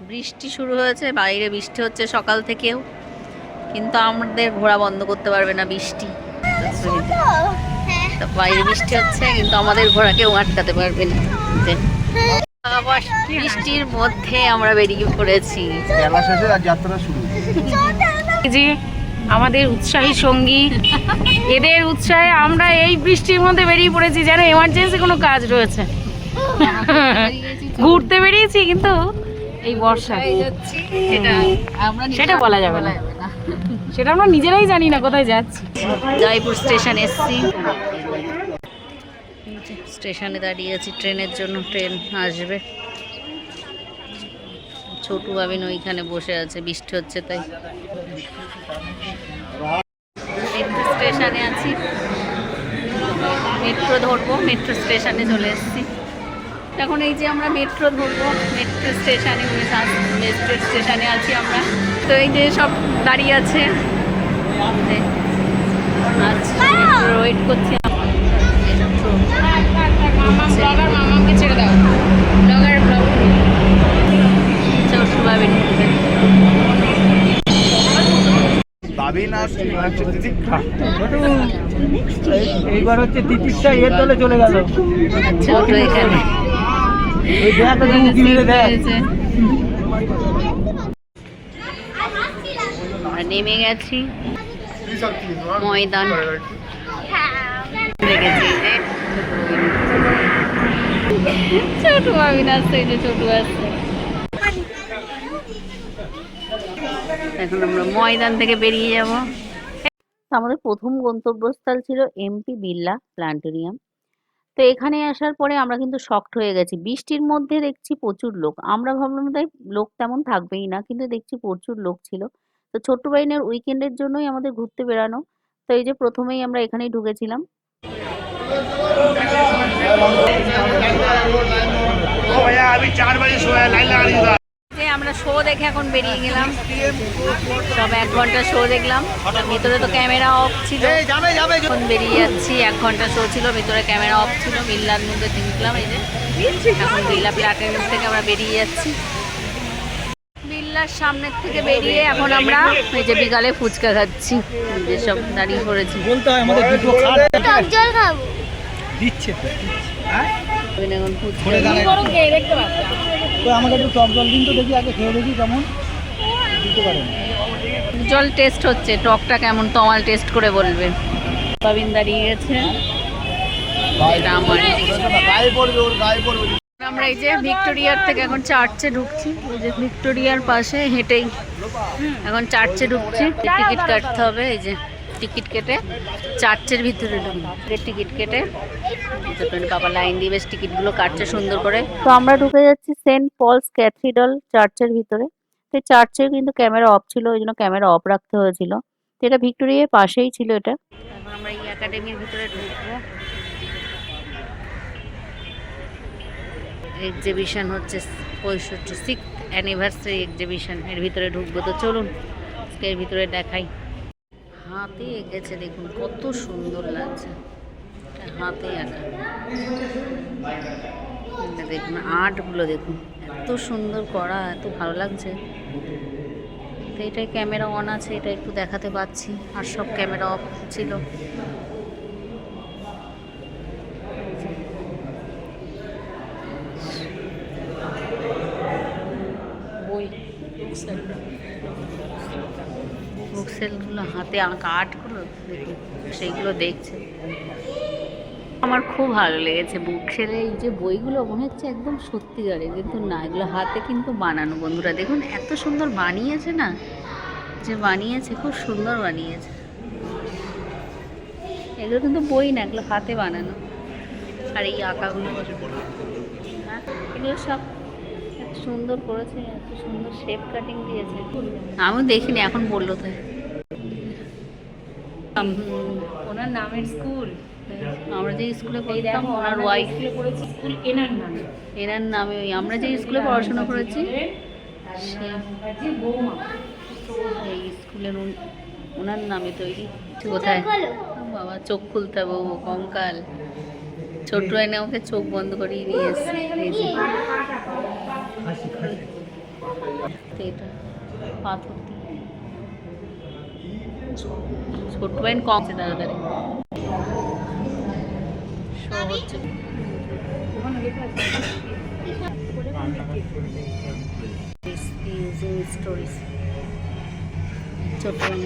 বৃষ্টি শুরু হয়েছে বাইরে বৃষ্টি হচ্ছে সকাল থেকেও। কিন্তু আমাদের ঘোরা বন্ধ করতে পারবে না বৃষ্টি। তো বাইরে বৃষ্টি হচ্ছে কিন্তু আমাদের ঘোড়া কেউ আটকাতে পারবে না। বৃষ্টির মধ্যে আমরা বেরিয়ে পড়েছি। যাত্রা শুরু। আমাদের উৎসাহী সঙ্গী এদের উৎসাহে আমরা এই বৃষ্টির মধ্যে বেরিয়ে পড়েছি যেন এমার্জেন্সি কোনো কাজ রয়েছে। ঘুরতে বেরিয়েছি কিন্তু এই বর্ষা। সেটা বলা যাবে না। সেটা আমরা নিজেরাই জানি না কোথায় যাচ্ছি। জয়পুর স্টেশন এসছি। স্টেশনে দাঁড়িয়ে আছি ট্রেনের জন্য ট্রেন আসবে। ছোটু বাবিন ওইখানে বসে আছে বৃষ্টি হচ্ছে তাই। মেট্রো স্টেশনে আছি। মেট্রো ধরবো মেট্রো স্টেশনে চলে এসেছি। এখন এই যে আমরা মেট্রো ধরবো মেট্রো স্টেশনে মেট্রো স্টেশনে আছি আমরা। তো এই যে সব দাঁড়িয়ে আছে। আচ্ছা ওয়েট করছি মামাকে ছেড়ে দাও। Blogger blog. হচ্ছে এইবার হচ্ছে তিতিরটা এর দলে চলে গেল। ছোট এখানে। নেমে গেছি। ময়দান। ছোট বাবিন আসছে এই যে ছোট আসছে এখন আমরা ময়দান থেকে বেরিয়ে যাব। আমাদের প্রথম গন্তব্যস্থল ছিল এমপি বিড়লা প্ল্যানেটোরিয়াম তো এখানে আসার পরে আমরা কিন্তু শকড হয়ে গেছি বৃষ্টির মধ্যে দেখছি প্রচুর লোক আমরা ভাবলাম তাই লোক তেমন থাকবেই না কিন্তু দেখছি প্রচুর লোক ছিল তো ছোট্ট বাইনের উইকেন্ডের জন্যই আমাদের ঘুরতে বেড়ানো তো এই যে প্রথমেই আমরা এখানেই ঢুকেছিলাম अभी चार बजे सोया लाइन लगा दी যে আমরা শো দেখে এখন বেরিয়ে গেলাম। সব এক ঘণ্টা শো দেখলাম। ভিতরে তো ক্যামেরা অফ ছিল। এখন বেরিয়ে যাচ্ছি। এক ঘণ্টা শো ছিল ভিতরে ক্যামেরা অফ ছিল। বিল্লার মধ্যে দেখলাম এই যে। এখন বিল্লা প্লাটিনাম থেকে আমরা বেরিয়ে যাচ্ছি। বিল্লার সামনের থেকে বেরিয়ে এখন আমরা এই যে বিকালে ফুচকা খাচ্ছি। এই যে সব দাঁড়িয়ে পড়েছি। বলতে হয় আমাদের দুটো দিচ্ছে। হ্যাঁ? তো আমাকে একটু টক জল দিন তো দেখি আগে খেয়ে দেখি কেমন। দিতে পারেন। জল টেস্ট হচ্ছে টকটা কেমন তমাল টেস্ট করে বলবে। পাবিন দাঁড়িয়ে গেছে এটা আমার এই যে ভিক্টোরিয়ার থেকে এখন চার্চে ঢুকছি। এই যে ভিক্টোরিয়ার পাশে হেঁটেই। এখন চার্চে ঢুকছি। টিকিট কাটতে হবে এই যে। টিকিট কেটে চার্চের ভিতরে ঢুকবো টিকিট কেটে বাবা লাইন দিয়ে বেশ টিকিটগুলো কাটছে সুন্দর করে। তো আমরা ঢুকে যাচ্ছি সেন্ট পলস ক্যাথিড্রাল চার্চের ভিতরে। তো চার্চে কিন্তু ক্যামেরা অফ ছিল ওই জন্য ক্যামেরা অফ রাখতে হয়েছিল। তো এটা ভিক্টোরিয়ার পাশেই ছিল এটা। এখন আমরা এই একাডেমির ভিতরে ঢুকবো। এক্সিবিশন হচ্ছে পঁয়ষট্টি সিক্স অ্যানিভার্সারি এক্সিবিশন এর ভিতরে ঢুকবো। তো চলুন এর ভিতরে দেখাই। হাতে এঁকেছে, দেখুন কত সুন্দর লাগছে। হাতে আঁকা। দেখুন, আর্টগুলো দেখুন, এত সুন্দর করা, এত ভালো লাগছে। তো এটাই ক্যামেরা অন আছে, এটা একটু দেখাতে পাচ্ছি, আর সব ক্যামেরা অফ ছিল। বই বুকসেলগুলো হাতে আঁকা আর্টগুলো দেখুন সেইগুলো দেখছে। আমার খুব ভালো লেগেছে বুকসেলে, এই যে বইগুলো মনে হচ্ছে একদম সত্যিকারের কিন্তু না, এগুলো হাতে কিন্তু বানানো, বন্ধুরা। দেখুন, এত সুন্দর বানিয়েছে না, যে বানিয়েছে, খুব সুন্দর বানিয়েছে। এগুলো কিন্তু বই না, এগুলো হাতে বানানো। আর এই আঁকাগুলো। হ্যাঁ এগুলো সব সুন্দর করেছে এত সুন্দর শেপ কাটিং দিয়েছে আমিও দেখিনি এখন বলল তাই ওনার নামের স্কুল আমরা যে স্কুলে পড়তাম ওনার ওয়াইফ স্কুলে পড়েছি স্কুল এনার নামে এনার নামে ওই আমরা যে স্কুলে পড়াশোনা করেছি যে এই স্কুলের ওনার নামে তৈরি কোথায় বাবা চোখ খুলতে হবে ও কঙ্কাল ছোট্ট এনে ওকে চোখ বন্ধ করিয়ে নিয়ে এসছে এই যে হাসি হাসি তো এটা পাথর দিয়ে ছোট বাইন কমছে তাড়াতাড়ি Show হচ্ছে। This is in stories. ছোট বাইন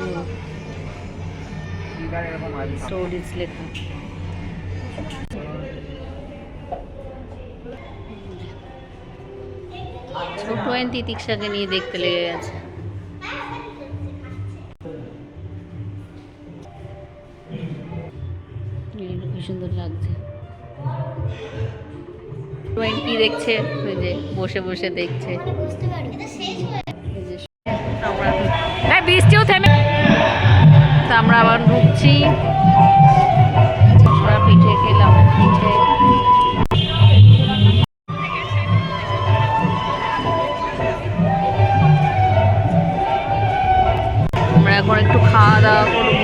স্টোরিজ লেখা ছোট আইন তিতিক্ষাকে নিয়ে দেখতে লেগে গেছে। সুন্দর লাগছে। দেখছে, ওই যে বসে বসে দেখছে। আমরা বৃষ্টিও থেমে আমরা আবার ঢুকছি। আমরা পিঠে খেলাম, পিঠে এখন একটু খাওয়া দাওয়া করব।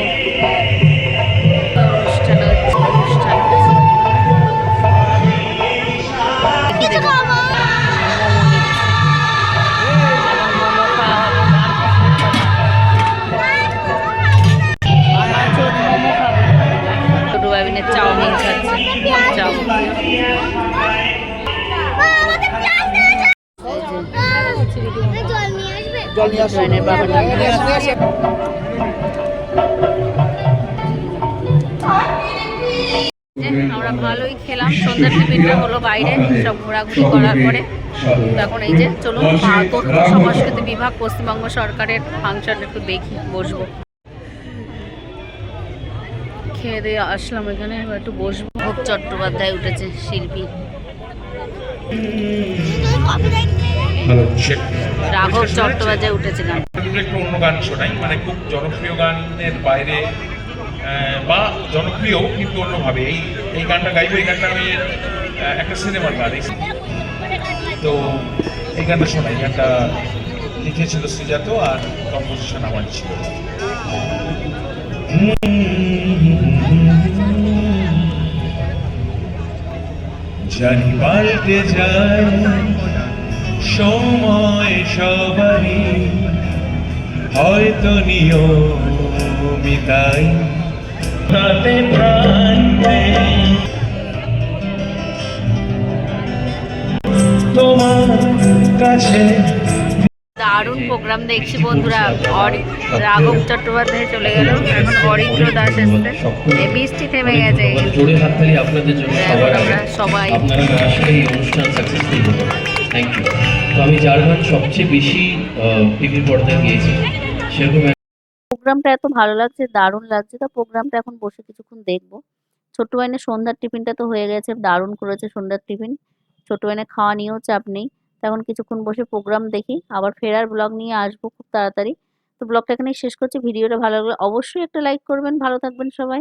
আমরা ভালোই খেলাম। সন্ধ্যার টিফিনটা হলো বাইরে সব ঘোরাঘুরি করার পরে। তো এখন এই যে চলুন তথ্য সংস্কৃতি বিভাগ পশ্চিমবঙ্গ সরকারের ফাংশন একটু দেখি বসবো। খেয়ে দিয়ে আসলাম এখানে এবার একটু বসবো। ভোগ চট্টোপাধ্যায় উঠেছে শিল্পী। রাঘব চট্টোপাধ্যায় উঠেছে একটু অন্য গান শোনাই। মানে খুব জনপ্রিয় গানের বাইরে বা জনপ্রিয় কিন্তু অন্যভাবে। এই এই গানটা গাইবো এই গানটা আমি একটা সিনেমার গান। তো এই গানটা শোনাই। এই গানটা লিখেছিল সুজাত আর কম্পোজিশন আমার ছিল। জানি পাল্টে যায়। সময় সবারই হয়তো নিয়মিতাই তাতে প্রাণ তোমার কাছে দারুণ প্রোগ্রাম দেখছি বন্ধুরা। রাঘব চট্টোপাধ্যায় চলে গেল। এখন অরিত্র দাস এসছে। বৃষ্টি থেমে গেছে। আপনাদের জন্য এখন আমরা সবাই। আপনারা না আসলে এই অনুষ্ঠান সাকসেসফুল থ্যাংক ইউ তো আমি যার গান সবচেয়ে বেশি টিভির পর্দায় গিয়েছি, সেরকম প্রোগ্রামটা এত ভালো লাগছে, দারুণ লাগছে। তো প্রোগ্রামটা এখন বসে কিছুক্ষণ দেখব। ছোট বাইনের সন্ধ্যার টিফিনটা তো হয়ে গেছে, দারুণ করেছে সন্ধ্যার টিফিন। ছোট বাইনের খাওয়া নিয়েও চাপ নেই। তখন কিছুক্ষণ বসে প্রোগ্রাম দেখি, আবার ফেরার ব্লগ নিয়ে আসব খুব তাড়াতাড়ি। তো ব্লগটা এখানেই শেষ করছি। ভিডিওটা ভালো লাগলে অবশ্যই একটা লাইক করবেন। ভালো থাকবেন সবাই।